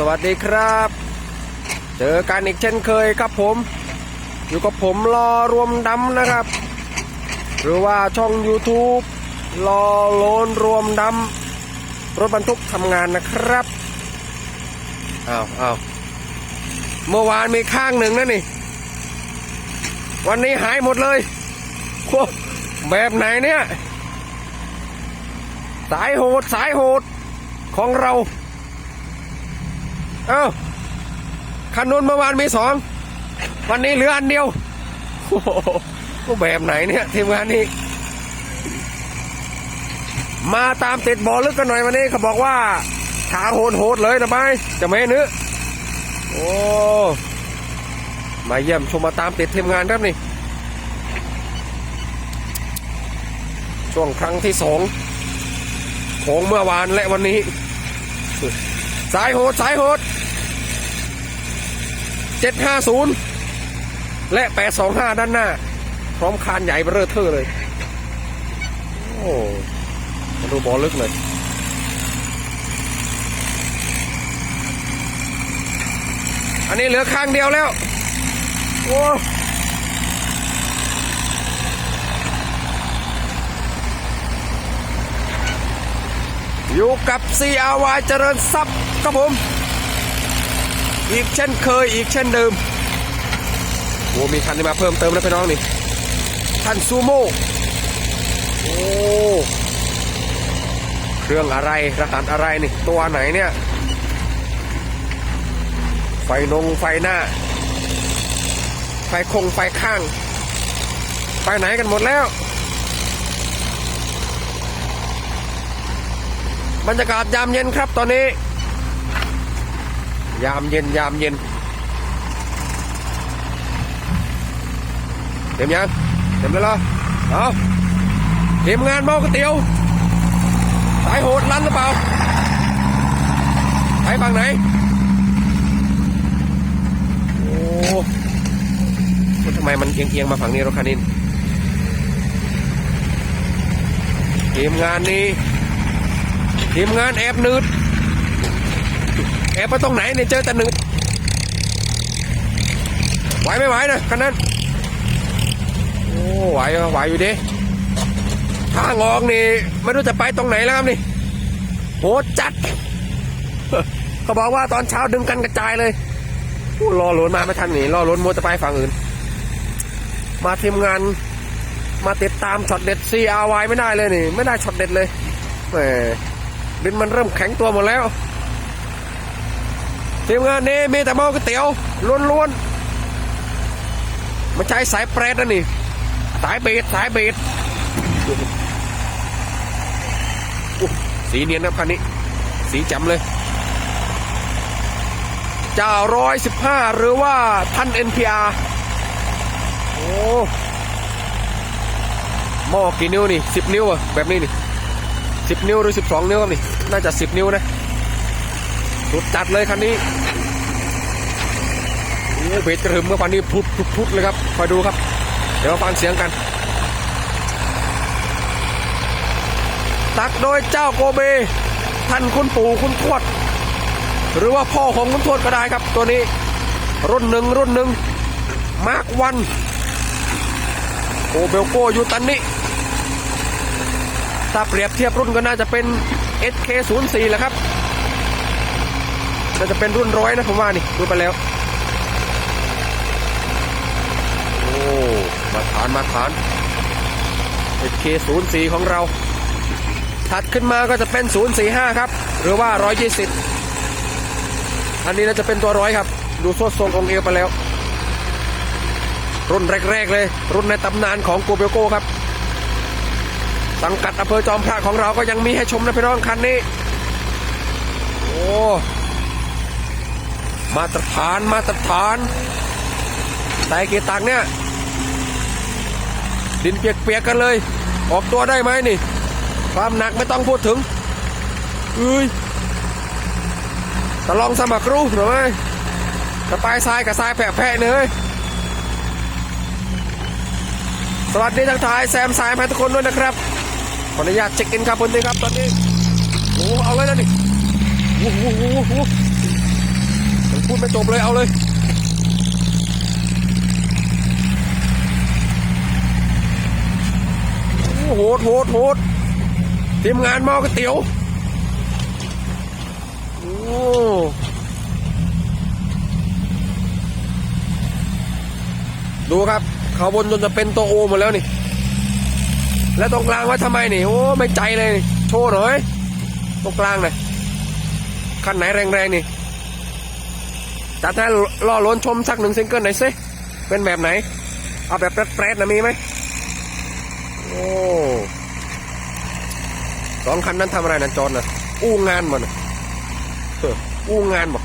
สวัสดีครับ เจอกันอีกเช่นเคยครับผม อยู่กับผมรอรวมดำนะครับ หรือว่าช่อง YouTube รอโลนรวมดำรถบรรทุกทำงานนะครับอ้าวอ้าวเมื่อวานมีข้างหนึ่งนะนี่ วันนี้หายหมดเลยโอ้แบบไหนเนี่ย สายโหดสายโหดของเรา เอ้าคันนู้นเมื่อวานมีสองวันนี้เหลืออันเดียวโอ้โหแบบไหนเนี่ยทีมงานนี้ มาตามติดบอลลึกกันหน่อยวันนี้เขาบอกว่าทาโหดโหดๆเลยนะไปจะไม่เนึกโอ้มาเยี่ยมชมมาตามติดทีมงานครับนี่ ช่วงครั้งที่สองของเมื่อวานและวันนี้ สายโหดสายโหด750และ825ด้านหน้า พร้อมคานใหญ่เบ้อเร่อเทอเลย โอ้มาดูบอลลึกเลยอันนี้เหลือข้างเดียวแล้ว โอ้ อยู่กับ CRY เจริญทรัพย์ครับผม อีกเช่นเคยอีกเช่นเดิมโอ้มีคันที่มาเพิ่มเติมแล้วพี่น้องนี่ท่านซูโม่โอ้เครื่องอะไรรหัสอะไรนี่ ตัวไหนเนี่ย ไฟนงไฟหน้า ไฟคงไฟข้าง ไปไหนกันหมดแล้ว บรรยากาศยามเย็นครับตอนนี้ ยามเย็นยามเย็นเต็มยังเต็มแล้วเหรอเอาทีมงานเมาก๋วยเตี๋ยวสายโหดรันหรือเปล่าไปฝั่งไหนโอ้ทำไมมันเอียงๆมาฝั่งนี้รถคันนี้ทีมงานนี้ ทีมงานแอบนืดแอบไปตรงไหนเนี่ยเจอแต่หนืดไหวไม่ไหวนะคันนั้นโอ้ไหวอะไหวอยู่ดิทางออกนี่ไม่รู้จะไปตรงไหนแล้วครับนี่โหจัดเขาบอกว่าตอนเช้าดึงกันกระจายเลยรอหลนมาไม่ทันนี่รอหลนมัวจะไปฝั่งอื่น มาทีมงานมาติดตามช็อตเด็ด CRY ไม่ได้เลยนี่ ไม่ได้ช็อตเด็ดเลยแหม ดินมันเริ่มแข็งตัวหมดแล้วทีมงานนี้มีแต่หม้อก๋วยเตี๋ยวล้วนๆไม่ใช่สายเปรตนะนี่ สายเบดสายเบดสีเนียนนะคันนี้ สีจำเลยจ้าร้อยสิบห้าหรือว่าท่าน NPR โอ้หม้อกี่นิ้วนี่สิบนิ้วอะแบบนี้นี่ สิบนิ้วหรือสิบสองนิ้วครับนี่ น่าจะสิบนิ้วนะสุดจัดเลยคันนี้โอ้เบรกกระหึ่มเมื่อวันนี้พุดพุดพุดเลยครับคอยดูครับ เดี๋ยวฟังเสียงกัน ตักโดยเจ้าโกเบ ท่านคุณปู่คุณทวด หรือว่าพ่อของคุณทวดก็ได้ครับ ตัวนี้ รุ่นหนึ่งรุ่นหนึ่งมาร์กวันโอเบลโกยูตันนี่ ถ้าเปรียบเทียบรุ่นก็น่าจะเป็น SK04 แหละครับน่าจะเป็นรุ่นร้อยนะผมว่านี่ดูไปแล้ว โอ้มาฐานมาฐาน SK04 ของเรา ถัดขึ้นมาก็จะเป็น 045 ครับ หรือว่า 120 อันนี้น่าจะเป็นตัวร้อยครับ ดูโซดทรงองเอวไปแล้ว รุ่นแรก ๆ เลย รุ่นในตำนานของโกเบโกครับ สังกัดอำเภอจอมพระของเราก็ยังมีให้ชมนะพี่น้องคันนี้ โอ้มาตรฐานมาตรฐานใส่กี่ตังเนี่ย ดินเปียกๆกันเลย ออกตัวได้ไหมนี่ ความหนักไม่ต้องพูดถึงอุ้ยตะลองสมัครรู้หน่อยกระปายทรายกับทรายแผะๆเนยสวัสดีทักทายแซมสายแพทุกคนด้วยนะครับ ออนุญาตเช็คอินครับคนดีครับตอนนี้โอ้เอาเลยนะนี่โอ้โหโอ้โหอ้โหพูดไม่จบเลยเอาเลยโอ้โหโหดโหดโหดทีมงานมอก๋วยเตี๋ยวโอ้ดูครับเขาบนจนจะเป็นตัวโอหมดแล้วนี่ แล้วตรงกลางไว้ทำไมนี่โอ้ไม่ใจเลยนี่โชว์หน่อยตรงกลางหน่อยคันไหนแรงๆนี่จัดให้รอล้นชมสักหนึ่งซิงเกิลหน่อยสิเป็นแบบไหน เอาแบบแปรดๆนะมีไหมโอ้สองคันนั้นทำอะไรนันจอนนะอู้งานมันน่ะเอออู้งานบอก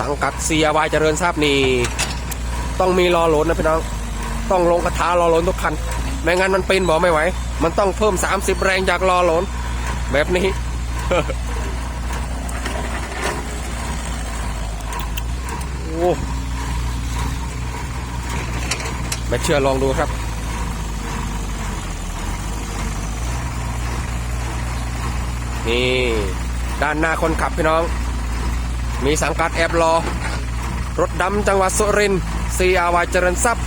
สังกัดเสียวายเจริญทราบนี่ต้องมีรอหลนนะพี่น้อง ต้องลงกระทารอหลนทุกคันไม่งั้นมันปีนบอกไม่ไหว มันต้องเพิ่ม 30 แรงจากรอหลนแบบนี้โอ้ไม่เชื่อลองดูครับนี่ด้านหน้าคนขับพี่น้อง มีสังกัดแอบรอ รถดำจังหวัดสุรินทร์ซีอาวายเจริญทรัพย์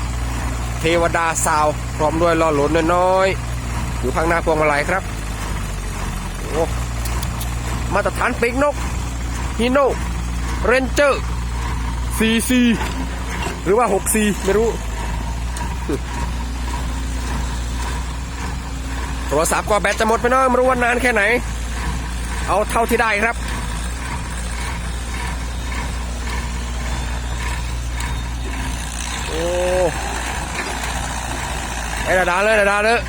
เทวดาซาว พร้อมด้วยล้อหลุนน้อยๆอยู่ข้างหน้าพวงมาลัยครับโอ้มาตรฐานปีกนกฮีโน่เรนเจอร์ซีซีหรือว่า6ซีไม่รู้ โทรศัพท์ก็แบตจะหมดไปน้อยไม่รู้ว่านานแค่ไหน เอาเท่าที่ได้ครับ โอ้ ไอ้ดาดาเลยดาดาเลย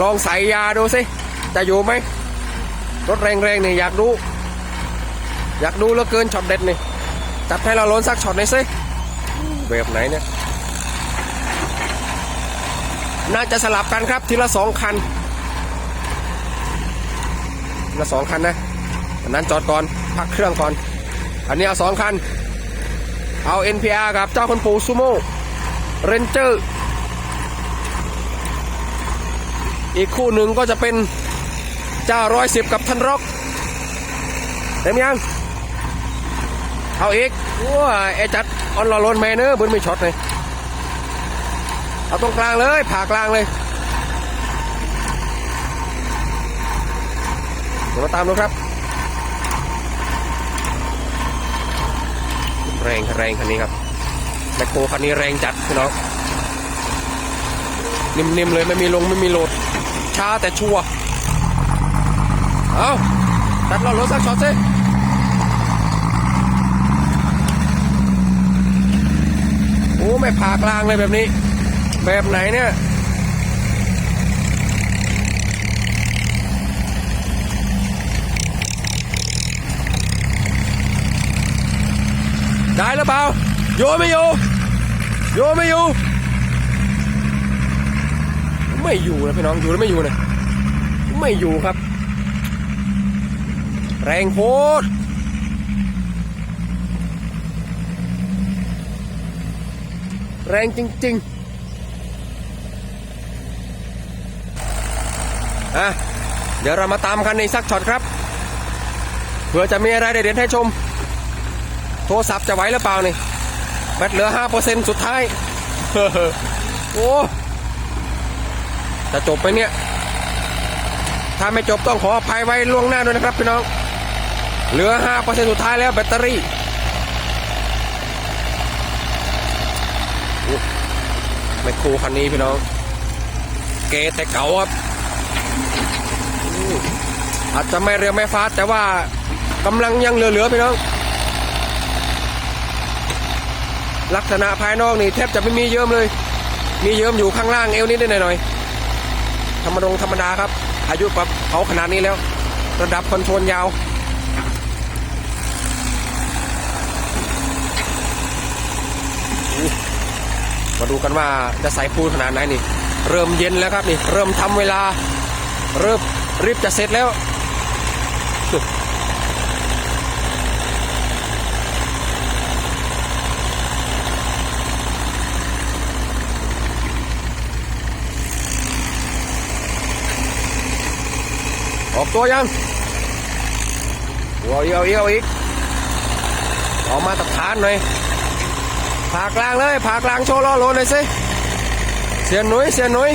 ลองใส่ยาดูสิ จะอยู่ไหมรถแรงๆนี่อยากดู อยากดูเหลือเกินช็อตเด็ดนี่จัดให้เราล้นสักช็อตหน่อยสิแบบไหนเนี่ย น่าจะสลับกันครับทีละสองคันทีละสองคันนะอันนั้นจอดก่อน พักเครื่องก่อน อันนี้เอาสองคัน เอา NPR กับเจ้าคนปูซูโม่เรนเจอร์ อีกคู่หนึ่งก็จะเป็นเจ้าร้อยสิบกับทันร็อกเต็มยัง เอาอีกว้าไอจัดออนลอลนแมนเนอร์บนไม่ช็อตเลยเอาตรงกลางเลย ผ่ากลางเลยเดี๋ยวมาตามดูครับ แรงแรงคันนี้ครับแมคโครคันนี้แรงจัดพี่น้องนิ่มๆเลยไม่มีลงไม่มีโหลด ช้าแต่ชัวร์เอาตัดเรารถสักช็อตสิโอ้ไม่ผ่ากลางเลยแบบนี้ แบบไหนเนี่ยได้หรือเปล่าโยไม่อยู่โยไม่อยู่ ไม่อยู่นะพี่น้องอยู่หรือไม่อยู่เนี่ยไม่อยู่ครับ แรงโพดแรงจริงๆอะเดี๋ยวเรามาตามกันในสักช็อตครับ เผื่อจะมีอะไรเด็ดๆให้ชม โทรศัพท์จะไหวหรือเปล่านี่แบตเหลือห้าเปอร์เซ็นต์สุดท้าย โอ้ จะจบไปเนี่ย ถ้าไม่จบต้องขออภัยไว้ล่วงหน้าด้วยนะครับพี่น้อง เหลือห้าเปอร์เซ็นต์สุดท้ายแล้วแบตเตอรี่ไมโครคันนี้พี่น้อง เกแต่เก่าครับ อาจจะไม่เร็วไม่ฟาสต์แต่ว่ากำลังยังเหลือๆพี่น้อง ลักษณะภายนอกนี่แทบจะไม่มีเยิ้มเลย มีเยิ้มอยู่ข้างล่างเอวนิดหน่อย ธรรมดงธรรมดาครับ อายุแบบเขาขนาดนี้แล้ว ระดับคอนโทรลยาว มาดูกันว่าจะใส่พูนขนาดไหนนี่ เริ่มเย็นแล้วครับนี่ เริ่มทำเวลา เริ่มรีบจะเสร็จแล้ว ออกตัวยังเอาอีกเอาอีกเอาอีกออกมาตรฐานหน่อยผ่ากลางเลยผ่ากลางโชว์ล้อโลหน่อยสิเสียนหนุยเสียนหนุย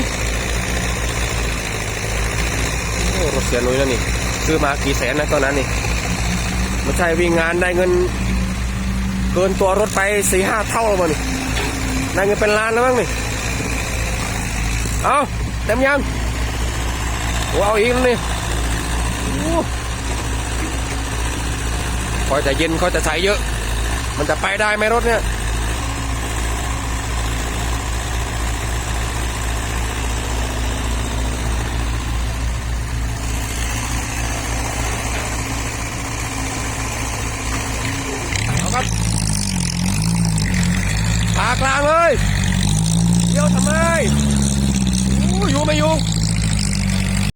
โอ้รถเสียนหนุยแล้วนี่ซื้อมากี่แสนนะตอนนั้นนี่ไม่ใช่วิ่งงานได้เงิน เกินตัวรถไปสี่ห้าเท่าแล้วมั้งนี่ได้เงินเป็นล้านแล้วมั้งนี่เอาเต็มยังว้าวอีกแล้วนี่ คอยแต่เย็นคอยแต่ใสเยอะ มันจะไปได้ไหมรถเนี่ย